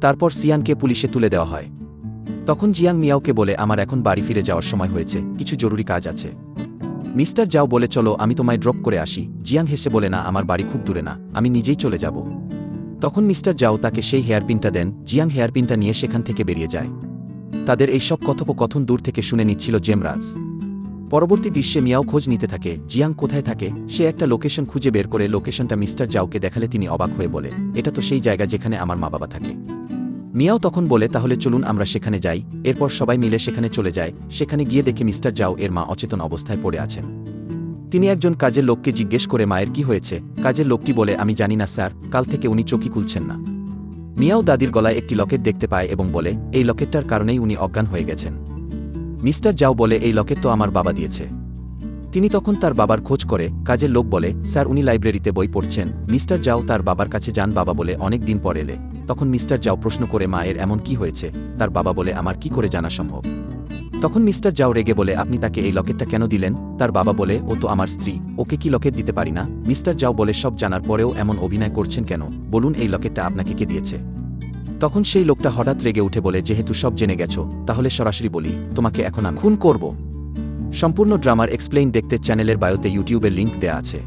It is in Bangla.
তারপর সিয়ানকে পুলিশে তুলে দেওয়া হয়। তখন জিয়াং মিয়াওকে বলে, আমার এখন বাড়ি ফিরে যাওয়ার সময় হয়েছে, কিছু জরুরি কাজ আছে। মিস্টার যাও বলে, চলো, আমি তোমায় ড্রপ করে আসি। জিয়াং হেসে বলে, না, আমার বাড়ি খুব দূরে না, আমি নিজেই চলে যাব। তখন মিস্টার যাও তাকে সেই হেয়ারপিনটা দেন, জিয়াং হেয়ারপিনটা নিয়ে সেখান থেকে বেরিয়ে যায়। তাদের এই সব কথোপকথন দূর থেকে শুনে নিচ্ছিল জেমরাজ। পরবর্তী দৃশ্যে মিয়াও খোঁজ নিতে থাকে, জিয়াং কোথায় থাকে, সে একটা লোকেশন খুঁজে বের করে লোকেশনটা মিস্টার যাওকে দেখালে তিনি অবাক হয়ে বলে, এটা তো সেই জায়গা যেখানে আমার মা বাবা থাকে। মিয়াও তখন বলে, তাহলে চলুন আমরা সেখানে যাই। এরপর সবাই মিলে সেখানে চলে যায়, সেখানে গিয়ে দেখে মিস্টার যাও এর মা অচেতন অবস্থায় পড়ে আছেন। তিনি একজন কাজের লোককে জিজ্ঞেস করে, মায়ের কি হয়েছে? কাজের লোকটি বলে, আমি জানি না স্যার, কাল থেকে উনি চোখই খুলছেন না। মিয়াও দাদির গলায় একটি লকেট দেখতে পায় এবং বলে, এই লকেটটার কারণেই উনি অজ্ঞান হয়ে গেছেন। মিস্টার যাও বলে এই লকেট তো আমার বাবা দিয়েছে। তিনি তখন তার বাবার খোঁজ করে, কাজের লোক বলে, স্যার, উনি লাইব্রেরিতে বই পড়ছেন। মিস্টার যাও তার বাবার কাছে যান বাবা বলে অনেক দিন পর এলে। তখন মিস্টার যাও প্রশ্ন করে, মায়ের এমন কি হয়েছে? তার বাবা বলে, আমার কি করে জানা সম্ভব? তখন মিস্টার যাও রেগে বলে, আপনি তাকে এই লকেটটা কেন দিলেন? তার বাবা বলে, ও তো আমার স্ত্রী, ওকে কি লকেট দিতে পারি না? মিস্টার যাও বলে, সব জানার পরেও এমন অভিনয় করছেন কেন? বলুন এই লকেটটা আপনাকে কে দিয়েছে? তখন সেই লোকটা হঠাৎ রেগে উঠে বলে, যেহেতু সব জেনে গেছো, তাহলে সরাসরি বলি, তোমাকে এখন আমি খুন করব। সম্পূর্ণ ড্রামার এক্সপ্লেইন দেখতে চ্যানেলের বায়োতে ইউটিউবের লিংক দেয়া আছে।